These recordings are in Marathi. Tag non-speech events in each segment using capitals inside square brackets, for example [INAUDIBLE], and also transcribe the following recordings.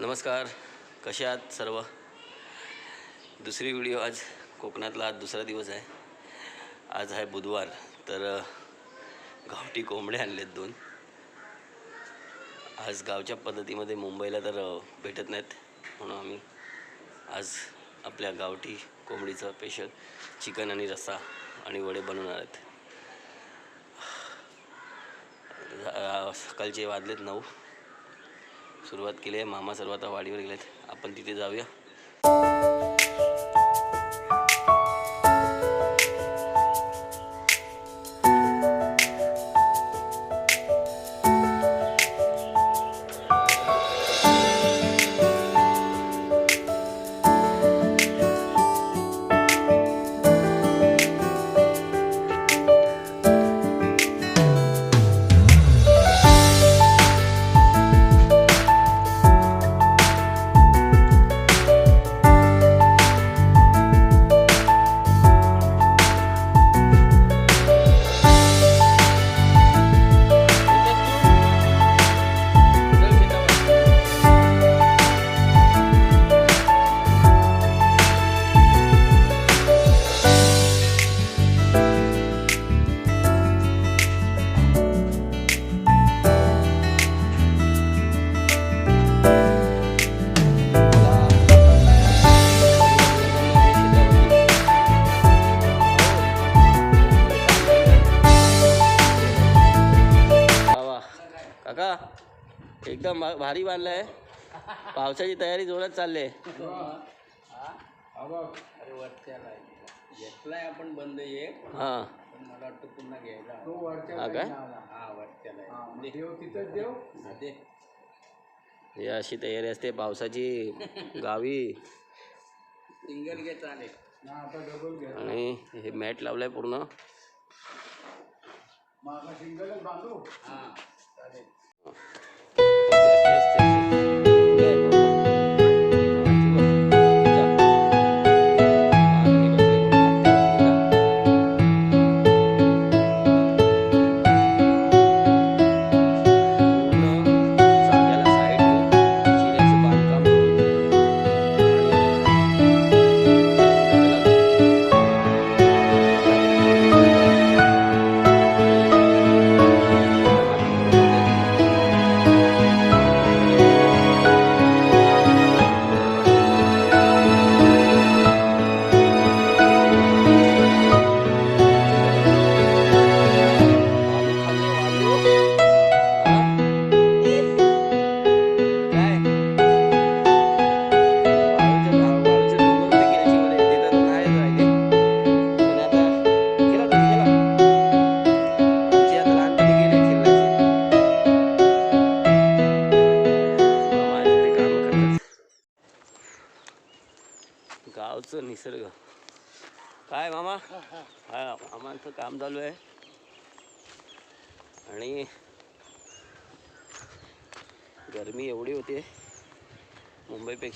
नमस्कार कसे आहात सर्व? दुसरी व्हिडिओ आज कोकणातला आज दुसरा दिवस आहे. आज आहे बुधवार तर गावठी कोंबडे आणलेत दोन. आज गावच्या पद्धतीमध्ये मुंबईला तर भेटत नाहीत म्हणून आम्ही आज आपल्या गावठी कोंबडीचं स्पेशल चिकन आणि रस्सा आणि वडे बनवणार आहेत. सकाळचे वाजलेत नऊ. सुरुवात केली आहे. मामा सर्व आता वाडीवर गेलेत. आपण तिथे जाऊया. भारी बांधलंय पावसाची तयारी जोरात चालली आहे. आहे. आपण बंद हां मला वाटतं पुन्हा घ्यायला काय? हा आहे. अशी तयारी असते. पावसाची गावी. सिंगल घे चालेल ना आता डबल घ्या आणि हे मॅट लावलंय पूर्ण. सिंगलच बांधू. हा. चालेल.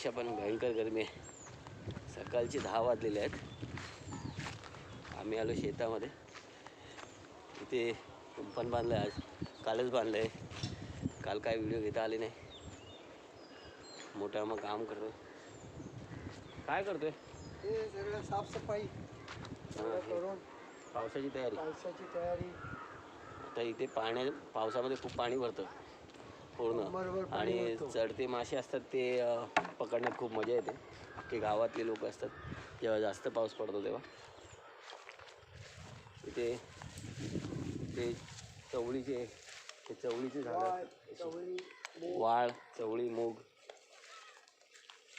मुंबईपेक्षा पण भयंकर गरमी आहे. सकाळचे दहा वाजलेले आहेत. आम्ही आलो शेतामध्ये. इथे कुंपण बांधलं आहे आज. कालच बांधलं आहे काल काय व्हिडिओ घेता आले नाही. मोठा मग काम करतो. काय करतोय? सगळं साफसफाई. करून पावसाची तयारी. पावसाची तयारी. आता इथे पाण्या पावसामध्ये खूप पाणी भरतं. पूर्ण. आणि. चढते मासे असतात ते पकडण्यात खूप मजा येते. ते गावातले लोक असतात जेव्हा जास्त पाऊस पडतो तेव्हा. इथे ते चवळीचे ते चवळीचे झाडं वाळ. चवळी वाळ चवळी मूग.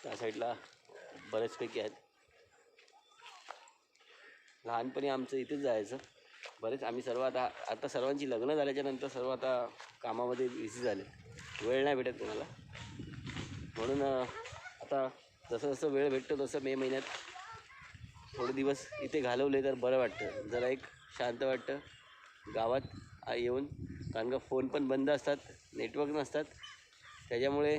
त्या साईडला बरेचपैकी आहेत. लहानपणी आमचं इथेच जायचं. बरेच आम्ही सर्व आता आता सर्वांची लग्न झाल्याच्यानंतर सर्व आता कामामध्ये बिझी झाले. वेळ नाही भेटत कोणाला. म्हणून आता जसं जसं वेळ भेटतो तसं मे महिन्यात थोडे दिवस इथे घालवले तर बरं वाटतं. जरा एक शांत वाटतं. गावात येऊन कारण का फोन पण बंद असतात नेटवर्क नसतात. त्याच्यामुळे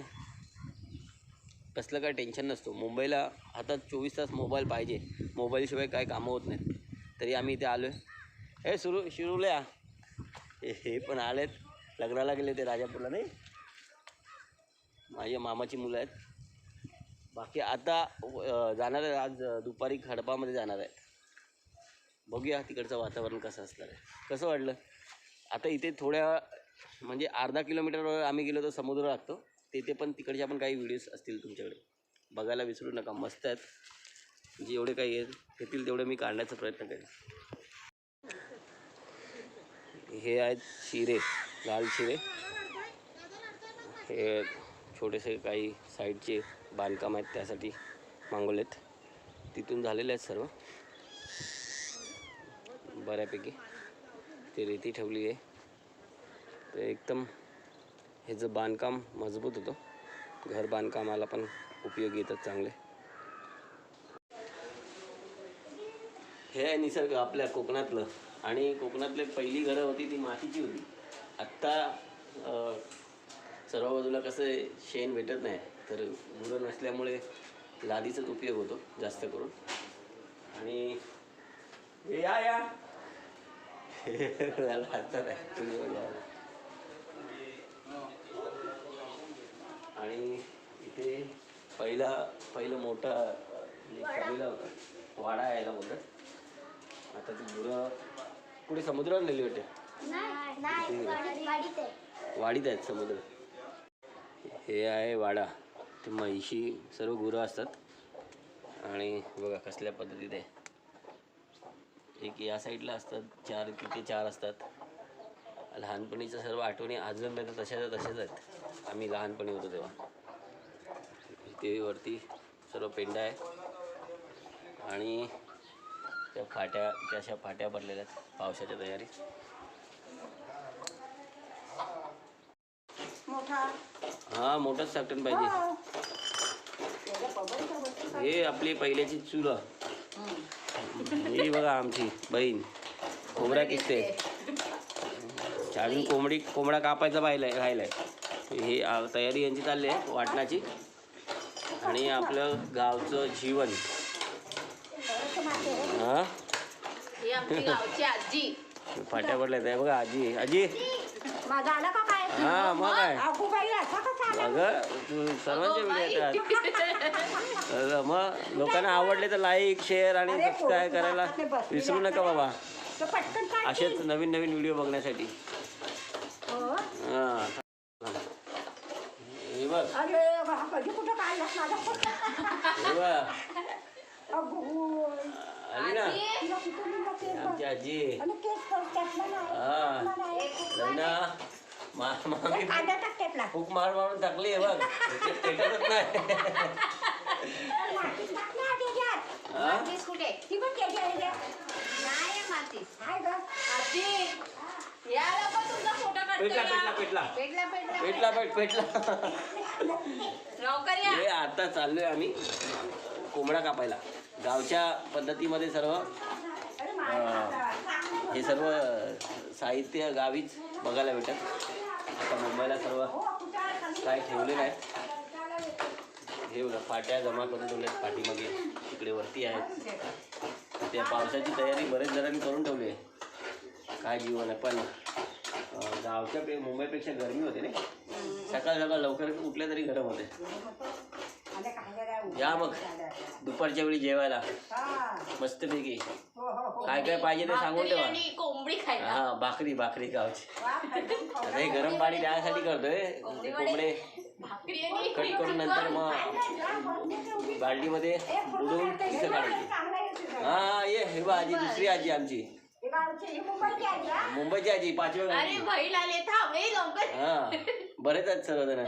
कसलं काय टेन्शन नसतो. मुंबईला हातात चोवीस तास मोबाईल पाहिजे. मोबाईलशिवाय काय कामं होत नाहीत. तरी आम्ही इथे आलो आहे हे सुरू शिरूल्या. हे पण आलेत. लग्नाला गेले ते राजापूरला नाही? माझ्या मामाची मुलं आहेत. बाकी आता जाणार आहे आज दुपारी खडपामध्ये जाणार आहे बघूया तिकडचं वातावरण कसं असणार आहे. कसं वाटलं? आता इथे थोड्या म्हणजे अर्धा किलोमीटरवर आम्ही गेलो तर समुद्र लागतो. तिथे पण तिकडच्या पण काही व्हिडिओज असतील तुमच्याकडे. बघायला विसरू नका. मस्त आहेत. म्हणजे जेवढे काही आहेत येतील तेवढे मी काढण्याचा प्रयत्न करेन. हे आहेत शिरे लाल शिरे. हे छोटेसे काही साईडचे बांधकाम आहेत त्यासाठी मागवलेत तिथून झालेले आहेत सर्व. बऱ्यापैकी ते रेती ठेवली आहे. तर एकदम हे बांधकाम मजबूत होतं घर बांधकामाला पण उपयोगी येतात चांगले. हे आहे निसर्ग आपल्या कोकणातलं. आणि कोकणातले पहिली घरं होती ती मातीची होती. आत्ता सर्व बाजूला कसं शेण भेटत नाही. तर गुरं नसल्यामुळे लादीचाच उपयोग होतो जास्त करून. आणि या या. [LAUGHS] आणि इथे पहिला पहिलं मोठा म्हणजे होता. वाडा यायला बोलतात. आता ती गुरं पुढे समुद्रावर नेली होते वाडीत आहेत समुद्र. हे आहे वाडा. ते म्हैशी सर्व गुरं असतात. आणि बघा कसल्या पद्धतीत आहे एक या साईडला असतात चार तिथे चार असतात. लहानपणीच्या सर्व आठवणी अजून तर तशाच्या तशाच आहेत. आम्ही लहानपणी होतो तेव्हा. इथे वरती सर्व पेंडा आहे. आणि त्या फाट्या त्या अशा फाट्या भरलेल्या आहेत पावसाच्या तयारीत मोठा. हा मोठाच साठण पाहिजे. हे. आपली पहिल्याची चुलं. ही बघा आमची बहीण. कोंबड्या किसते. अजून कोंबडी कोंबडा कापायचा पाहिलाय राहिलाय. ही तयारी यांची चालली आहे वाटणाची. आणि आपलं गावचं जीवन. हा फाट्या पडल्या त्या बघा आजी. आजी. माझा आला का काय? हा मग काय अगो बाई असा कसा आला. अगं तू सर्वांचे व्हिडिओ येतात. अगं, मग लोकांना आवडले तर लाईक शेअर आणि अरे, सबस्क्राईब पोरं करायला बसलेले विसरू नका असतात. बाबा. तर पटकन काय असेच नवीन नवीन व्हिडिओ बघण्यासाठी. हो. हां. हे बघ. अरे बा, कधी कुठं माझा अगो आली ना तिला कुठं नेलं केस बघ. आमची आजी आणि केस तर त्यातला नाही. हा त्यातला नाही. लग्ना मा मामी एक कांदा टाक त्यातला. फूक मार मारून टाकली आहे बघ त्याच्यात नाही तर मातीत टाक ना त्याच्यात. हा? मातीस कुठे ती पण त्याच्या ह्याच्यात. नाही आहे मातीस काय गं? आजी या लोक तुमचा फोटो पेटला काढतो पेटला पेटला पेटला पेटला पेटला पेट पेटला लवकर या हे आता चाललोय आम्ही कोंबडा कापायला गावच्या पद्धतीमध्ये सर्व हे सर्व साहित्य गावीच बघायला भेटत. आता मुंबईला सर्व काय ठेवलेलं आहे. हे बघा फाट्या जमा करून ठेवल्या पाठीमागे तिकडे वरती आहेत. त्या पावसाची तयारी बरेच जणांनी करून ठेवली आहे. काय जीवन आहे पण गावच्या पे मुंबईपेक्षा गरमी होते ना सकाळ सकाळ लवकर उठल्या तरी गरम होते. या मग. दुपारच्या वेळी जेवायला. हा. मस्तपैकी. हो, हो, हो. काय काय पाहिजे ते सांगून ठेवा. कोंबडी खायला. हा भाकरी भाकरी गावची हे गरम पाणी त्यासाठी करतोय. कोंबडे कट करून नंतर मग. बाल्टीमध्ये बुडवून काढायची आहे तुझा. हा ये हे बा आजी दुसरी आजी आमची. मुंबईची आहे का? मुंबईची आजी पाचव्या अरे हे लवकर. हा बरेच आहेत सर्वजण?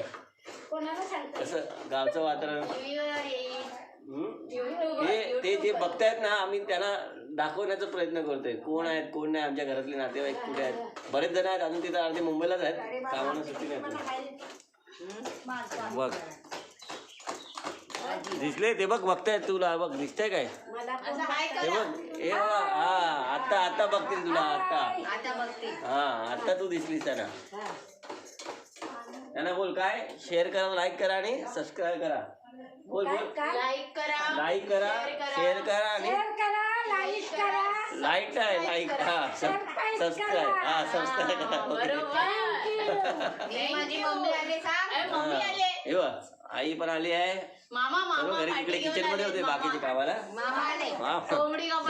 कसं गावचं वातावरण? युट्यूबवर ते ते जे बघतायत ना आम्ही त्यांना दाखवण्याचा प्रयत्न करतोय. कोण आहेत कोण नाही आमच्या घरातले नातेवाईक कुठे आहेत? बरेच जण आहेत अजून तिथं अर्धे मुंबईलाच आहेत. कामानं सुट्टी नाही बघ. दिसले ते बघ बघतायत तुला बघ दिसतंय काय? मला असं हाय हे करा बघ हे हा आता आता बघतील तुला आता. हा आता तू दिसलीस त्यांना त्यांना बोल काय? शेअर करा लाईक करा आणि सबस्क्राईब करा. बोल बोल. लाईक करा. लाईक करा शेअर करा. आणि शेअर करा लाईक करा. लाईक आहे लाईक हा सबस्क्राईब हा सबस्क्राईब करा. ओके. बरोबर. हे माझी मम्मी आले सांग. मम्मी आले. हे आई पण आली आहे. मामा घरी तिकडे किचनमध्ये होते. बाकीचे कामाला.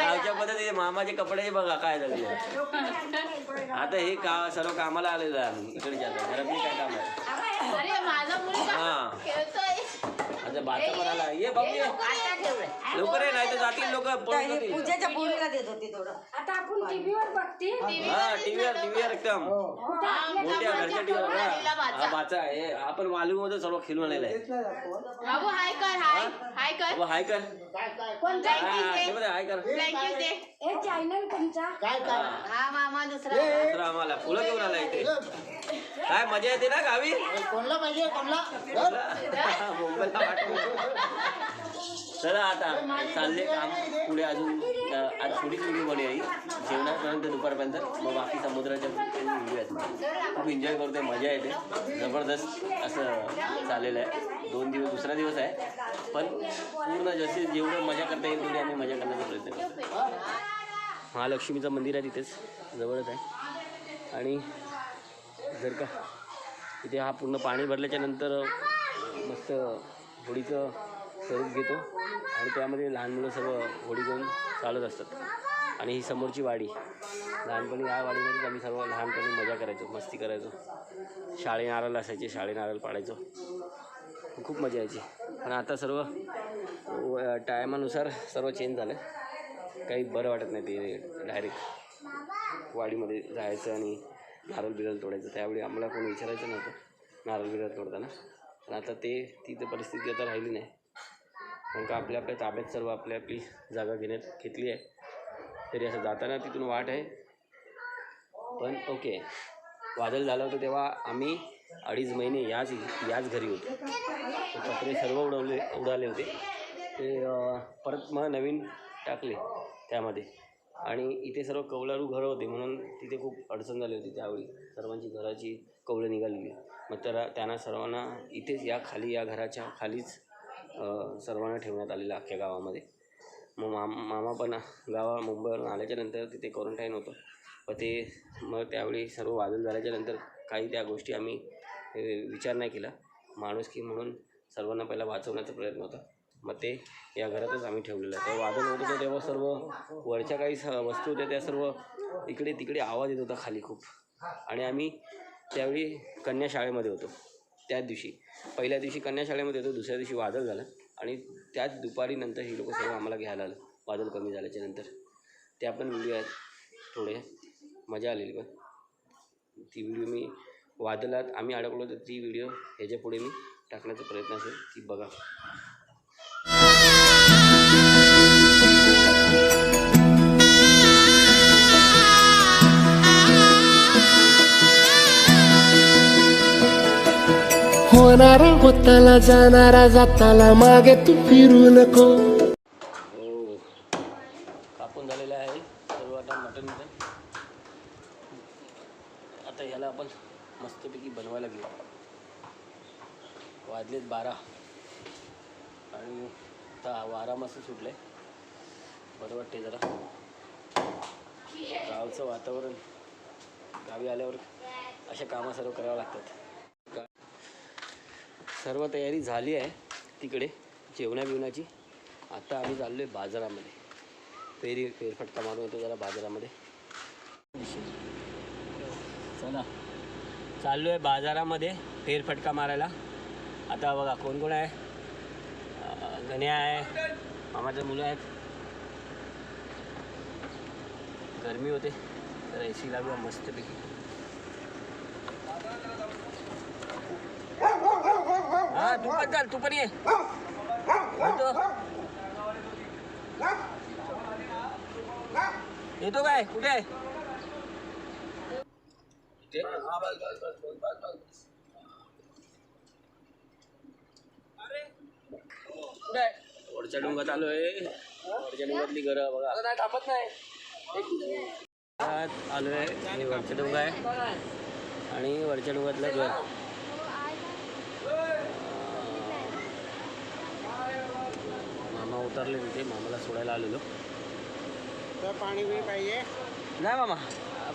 गावच्या. पद्धतीने मामाचे कपडे बघा काय झालेले आता हे का सर्व कामाला आलेलं इकडे आता घरात काय काम आहे? हा. बाचा म्हणाला ये बाबू ये. आता ठेवलंय. लवकर ये नाही तर जातील लोक पळून जातील. पूजेच्या पोरीला देत होती थोडं आता आपण टीव्हीवर बघते. हा टीव्हीवर टीव्हीवर एकदम. मोठ्या घरच्या टीव्हीवर हा. बाचा. आहे. आपण मालूममध्ये सर्व खेळून आलेला आहे. बाबू हाय कर हाय. हाय कर. बाबा हाय कर. कोणता हा ते बघा, हाय कर. ब्लँकेट दे. हे चॅनल कोणचा हा. मामा दुसरा. दुसरं आम्हाला. फुलं घेऊन आला इथे. काय मजा येते ना गावी? कोणला पाहिजे कोणला? [LAUGHS] मुंबईला वाटलं. चला आता चालले काम पुढे अजून आज थोडीच व्हिडिओ बनवली जेवणापर्यंत दुपारपर्यंत. मग बाकी समुद्राच्या व्हिडिओ आहेत खूप एन्जॉय करतोय मजा येते. जबरदस्त असं चाललेलं आहे. दोन दिवस दुसरा दिवस आहे. पण पूर्ण जसे जेवढं मजा करता येईल तेवढी आम्ही मजा करण्याचा प्रयत्न करतो. महालक्ष्मीचं मंदिर आहे तिथेच. जवळच आहे. आणि जर का इथे हा पूर्ण पाणी भरल्याच्या नंतर मस्त होडीचं स्वरूप घेतो आणि त्यामध्ये लहान मुलं सर्व होडी घेऊन चालत असतात. आणि ही समोरची वाडी. लहानपणी या वाडीमध्येच आम्ही सर्व लहानपणी मजा करायचो मस्ती करायचो. शाळे नारळ असायचे शाळे नारळ पाडायचो. खूप मजा यायची. पण आता सर्व टायमानुसार सर्व चेंज झालं. काही बरं वाटत नाही ते डायरेक्ट वाडीमध्ये जायचं आणि नारळ बिरळ तोडायचं. त्यावेळी आम्हाला कोणी विचारायचं नव्हतं. नारळ बिरळ तोडताना. पण आता ते ती तर परिस्थिती आता राहिली नाही. कारण का आपल्या आपल्या ताब्यात सर्व आपली आपली जागा घेण्यात घेतली आहे. तरी असं जाताना तिथून वाट आहे. पण ओके. वादळ झालं होतं तेव्हा आम्ही अडीच महिने याच याच घरी होतो. ते सर्व उडवले उडाले होते. ते परत मग नवीन टाकले त्यामध्ये. आणि इथे सर्व कौलारू घरं होते म्हणून तिथे खूप अडचण झाली होती त्यावेळी. सर्वांची घराची कौलं निघालेली. मग तर त्यांना सर्वांना इथेच या खाली या घराच्या खालीच सर्वांना ठेवण्यात आलेलं अख्ख्या गावामध्ये. मग माम मामा पण गावा मुंबईवरून आल्याच्यानंतर तिथे क्वारंटाईन होतं. व ते मग त्यावेळी सर्व वादळ झाल्याच्यानंतर काही त्या गोष्टी आम्ही विचार नाही केला. माणूस की म्हणून सर्वांना पहिला वाचवण्याचा प्रयत्न होता. मग ते या घरातच आम्ही ठेवलेलं. आहे तेव्हा वादळ होत होतं तेव्हा सर्व वरच्या काही स वस्तू होत्या त्या सर्व इकडे तिकडे आवाज येत होता खाली खूप. आणि आम्ही त्यावेळी कन्या शाळेमध्ये होतो. त्याच दिवशी. पहिल्या दिवशी कन्या शाळेमध्ये होतो दुसऱ्या दिवशी वादळ झालं. आणि त्याच दुपारी नंतर ही लोक सर्व आम्हाला घ्यायला आलं. वादळ कमी झाल्याच्यानंतर. त्या पण व्हिडिओ आहेत. थोडे मजा आलेली पण. ती व्हिडिओ मी वादळात आम्ही अडकलो तर ती व्हिडिओ ह्याच्या पुढे मी टाकण्याचा प्रयत्न असेल. ती बघा. जाणारा होताला जाणारा जाताला मागे तू फिरू नको. हो कापून झालेलं आहे सर्व आता मटन आता ह्याला आपण मस्तपैकी बनवायला घेऊ. वाजलेत बारा. आणि आता वारा मस्त सुटलं आहे बरं वाटते जरा. गावचं वातावरण गावी आल्यावर अशा कामं सर्व करावं लागतात. सर्व तयारी झाली आहे तिकडे जेवणा बिवण्याची आता आम्ही चाललो आहे बाजारामध्ये. फेरी फेरफटका मारून येतो जरा बाजारामध्ये. चला. चाललो आहे बाजारामध्ये फेरफटका मारायला. आता बघा कोण कोण आहे गण्या आहे. मामाचे मुलं आहेत. गरमी होते. तर ए सी लागू मस्तपैकी. हा तू पण चाल तू पण ये. येतो. काय? कुठे? हा. कुठे? वरच्या डोंगात आलो आहे. वरच्या डोंगातली घरं बघा. थांबत नाही. आलो आहे आणि वरच्या डोंगा आहे. आणि वरच्या डोंगातलं घर मामा उतरले तिथे मामाला सोडायला आलेलो. पाणी बी पाहिजे? नाही मामा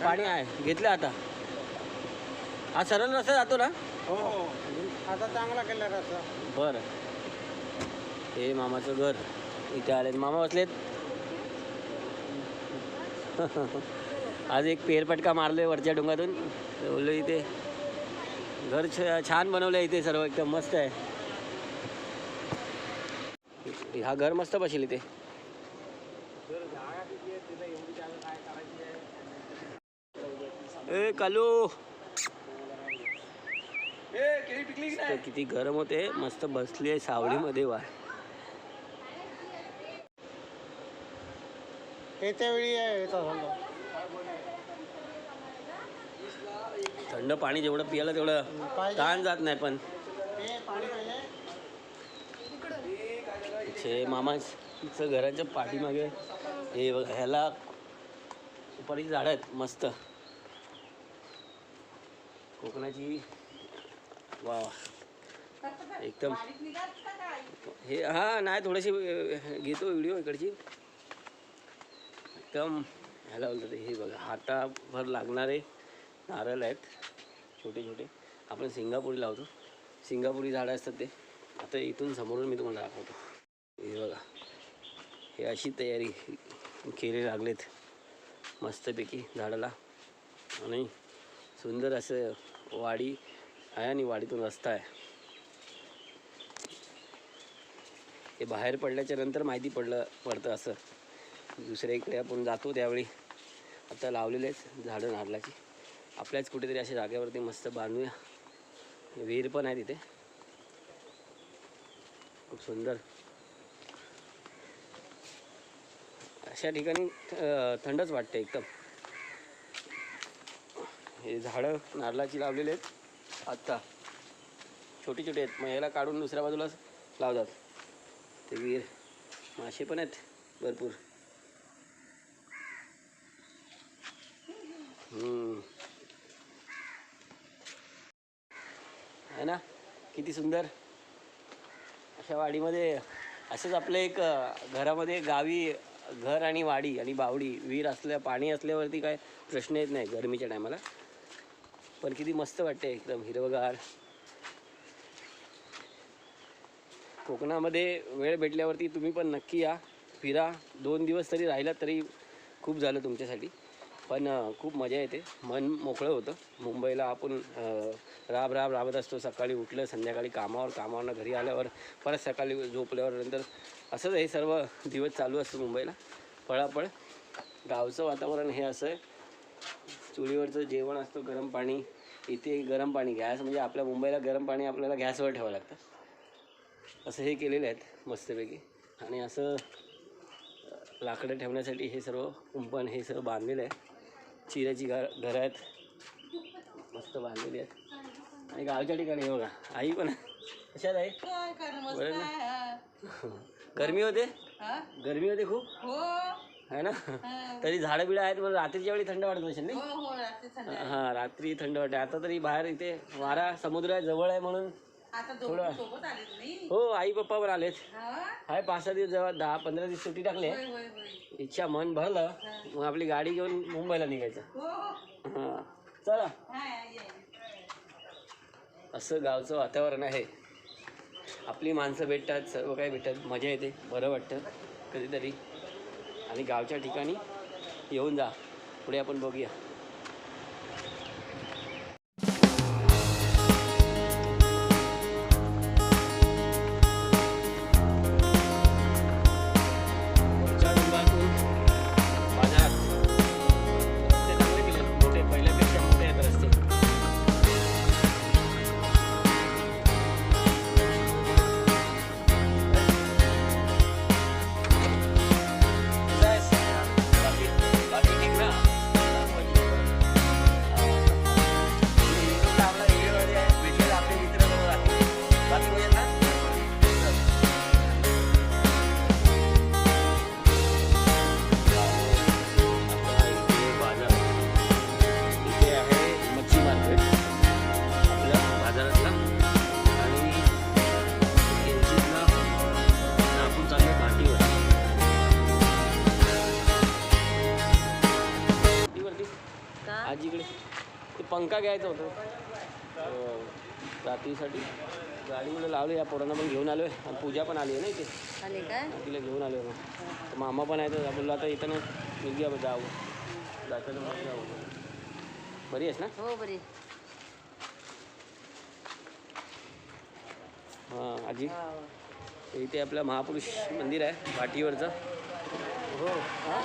पाणी आहे. घेतलं आता. हा सरळ रस्ता जातो ना? हो हो. आता चांगला केला रस्ता. बरं. हे मामाचं घर. इथे आले मामा बसलेत. आज एक पेरपटका मारलोय वरच्या डोंगातून. बोललो इथे घर छ- छान बनवलं इथे सर्व. एकदम मस्त आहे. हा घर मस्त बसेल इथे. ए कालू. किती गरम होते. मस्त बसली आहे सावलीमध्ये वा वेळी थंड पाणी जेवढं पियाला तेवढं. ताण जात नाही पण हे पाणी पाहिजे छे मामाचं घराच्या पाठीमागे हे बघा ह्याला सुपारीची झाडं आहेत मस्त. कोकणाची वा वा. एकदम. हे हा नाही थोडीशी घेतो व्हिडिओ इकडची. एकदम ह्याला बोलतात हे बघा हाताभर लागणारे नारळ आहेत छोटे छोटे. आपण सिंगापुरी लावतो. सिंगापुरी झाडं असतात ते. आता इथून समोरून मी तुम्हाला दाखवतो. हे बघा. हे अशी तयारी केली लागलेत. मस्तपैकी झाडाला. आणि सुंदर असं वाडी आहे आणि वाडीतून रस्ता आहे. हे बाहेर पडल्याच्या नंतर माहिती पडलं पडतं असं. दुसऱ्या इकडे आपण जातो त्यावेळी. आता लावलेले आहेत झाडं नारळाची. आपल्याच कुठेतरी अशा जागेवरती मस्त बांधूया. विहीर पण आहे तिथे. खूप सुंदर. अशा ठिकाणी थंडच वाटते एकदम. हे झाडं नारळाची लावलेली आहेत. आत्ता. छोटी छोटी आहेत. मग याला काढून दुसऱ्या बाजूला लावतात. ते विहीर. मासे पण आहेत. भरपूर. हम्म. आहे ना? किती सुंदर. अशा वाडीमध्ये असंच आपलं एक घरामध्ये गावी घर आणि वाडी आणि बावडी विहीर असल्या पाणी असल्यावरती काय प्रश्न येत नाही गरमीच्या टायमाला. पण किती मस्त वाटते एकदम हिरवगार. कोकणामध्ये वेळ भेटल्यावरती तुम्ही पण नक्की या. फिरा. दोन दिवस तरी राहिलात तरी खूप झालं तुमच्यासाठी. पण खूप मजा येते. मन मोकळं होतं. मुंबईला आपण राब राब राबत असतो. सकाळी उठलं संध्याकाळी कामावर कामावरनं घरी आल्यावर परत सकाळी झोपल्यावर नंतर असंच हे सर्व दिवस चालू असतं मुंबईला. पळापळ गावचं वातावरण हे असं आहे चुलीवरचं जेवण असतं गरम पाणी इथे गरम पाणी गॅस म्हणजे आपल्या मुंबईला गरम पाणी आपल्याला गॅसवर ठेवावं लागतं. असं हे केलेलं आहेत मस्तपैकी. आणि असं लाकडं ठेवण्यासाठी हे सर्व कुंपण हे सर्व बांधलेलं आहे. चिऱ्याची घर घरं आहेत मस्त बांधलेली आहेत. आणि गावच्या ठिकाणी हे बघा आई पण कशात आहे? बरं ना. [LAUGHS] गरमी होते गरमी होते खूप आहे ना? तरी झाडं बिडं आहेत पण रात्रीच्या वेळी थंड वाटत असेल नाही? हां रात्री थंड वाटते. आता तरी बाहेर इथे वारा समुद्र आहे जवळ आहे म्हणून थोडं हो आई पप्पा पण आलेत आहे पाच सहा दिवस जेव्हा दहा पंधरा दिवस सुट्टी टाकली. इच्छा मन भरलं मग आपली गाडी घेऊन मुंबईला निघायचं. हां चला. असं गावचं वातावरण आहे. आपली माणसं भेटतात सर्व काही भेटतात. मजा येते बरं वाटतं. कधीतरी. आणि गावच्या ठिकाणी येऊन जा. पुढे आपण बघूया. अं, रात्रीसाठी गाडीमध्ये लावलं या पोरांना पण घेऊन आलो आहे आणि पूजा पण आली आहे ना इथे. आले काय? तिला घेऊन आलो ना तर मामा पण आहे तर आपल्याला आता इथं निघूया जाऊ. जायचं तर मग जाऊ. बरी आहेस ना? हो बरी हां आजी. इथे आपलं महापुरुष मंदिर आहे वाटीवरचं. हो. हां?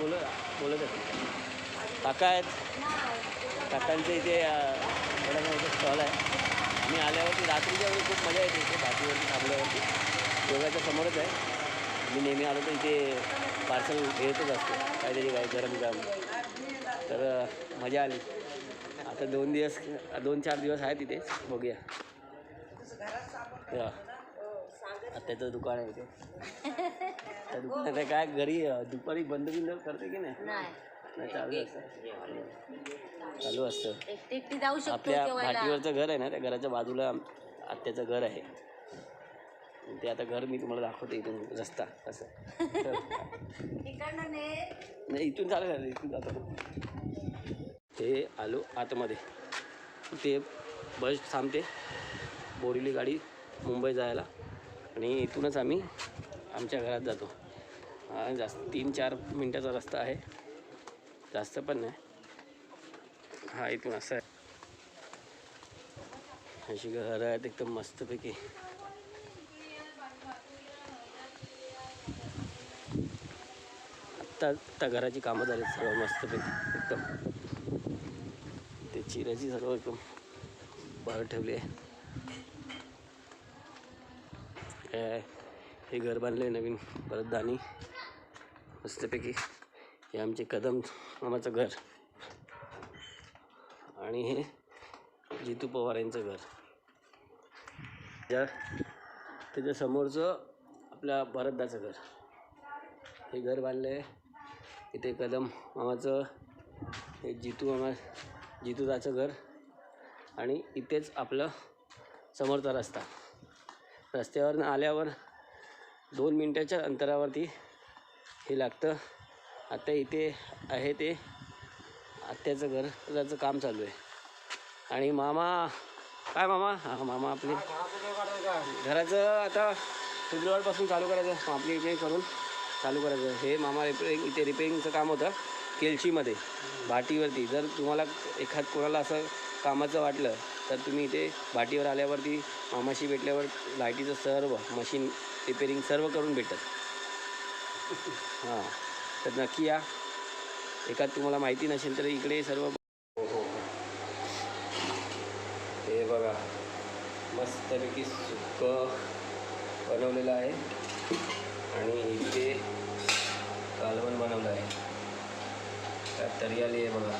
बोलत बोलत आहे काका आहेत. काकांचं इथे अं, मोठा स्टॉल आहे. आम्ही आल्यावरती रात्रीच्या वेळी खूप मजा येते इथे भाटीवरती थांबल्यावरती योगाच्या समोरच आहे. मी नेहमी आलो तर इथे पार्सल घेतच असतो. काहीतरी काय गरम गरम तर मजा आली. आता दोन दिवस दोन चार दिवस आहे तिथे बघूया. आत्याचं दुकान आहे इथे. [LAUGHS] त्या दुकानात काय घरी दुपारी बंद बिंद करते की नाही. चालू असतं आपल्या भाटीवरचं घर आहे ना त्या घराच्या बाजूला आत्याचं घर आहे. ते आता घर मी तुम्हाला दाखवतो इथून रस्ता असं. [LAUGHS] नाही इथून चालेल इथून जातो. ते आलो आतमध्ये. ते बस थांबते. बोरिवली गाडी मुंबई जायला. आणि इथूनच आम्ही आमच्या घरात जातो. हा जास्त तीन चार मिनटाचा रस्ता आहे. जास्त पण नाही. हा इथून असं आहे. अशी घरं आहेत एकदम मस्तपैकी. आत्ता आत्ता घराची कामं झाली सर्व मस्तपैकी एकदम. ते चिऱ्याची सर्व एकदम बाहेर ठेवली आहे. हे घर हे घर नवीन परत दाणी. मस्तपैकी हे आमचे कदम. मामाचं घर. आणि हे जितू पवार यांचं घर. त्या त्याच्या समोरचं आपल्या भरतदाचं घर. हे घर बांधलं आहे इथे कदम मामाचं हे जितू मामा जितूदाचं घर. आणि इथेच आपलं समोरचा रस्ता. रस्त्यावरनं आल्यावर दोन मिनटाच्या अंतरावरती हे लागतं. आता इथे आहे ते आत्याचं घर त्याचं काम चालू आहे. आणि मामा काय मामा? हा मामा आपले. घराचं आता फेब्रुवारीपासून चालू करायचं. आपली रिपेअरिंग करून चालू करायचं. हे मामा रिपेरिंग इथे रिपेरिंगचं काम होतं केलशीमध्ये भाटीवरती. जर तुम्हाला एखाद कोणाला असं कामाचं वाटलं तर तुम्ही इथे भाटीवर आल्यावरती मामाशी भेटल्यावर लाईटीचं सर्व मशीन रिपेरिंग सर्व करून भेटत. हां. तर नक्की या. एखाद तुम्हाला माहिती नसेल तर इकडे सर्व हो हो हे बघा. मस्तपैकी सुकं बनवलेलं आहे. आणि इथे कालवण बनवलं आहे. त्यात तरी आली आहे बघा.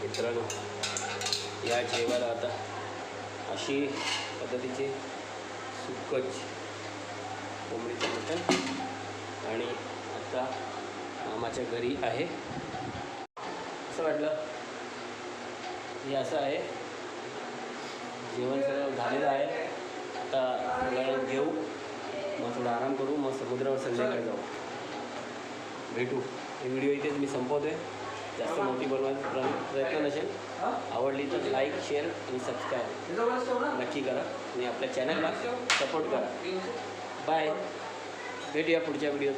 मित्रांनो या जेवायला आता अशी पद्धतीचे सुकच कोंबडीचं मटण आणि आता मामाच्या घरी आहे. असं वाटलं. हे असं आहे. जेवण सगळं झालेलं आहे. आता थोडा घेऊ मग थोडा आराम करू. मग समुद्रावर संध्याकाळी जाऊ. भेटू. हे व्हिडिओ इथेच मी संपवतो आहे जास्त मोठी बनवायचा प्र- प्रयत्न नसेल. आवडली तर लाईक शेअर आणि सबस्क्राईब नक्की करा. आणि आपल्या चॅनलला सपोर्ट करा. बाय भेटूया पुढच्या व्हिडिओत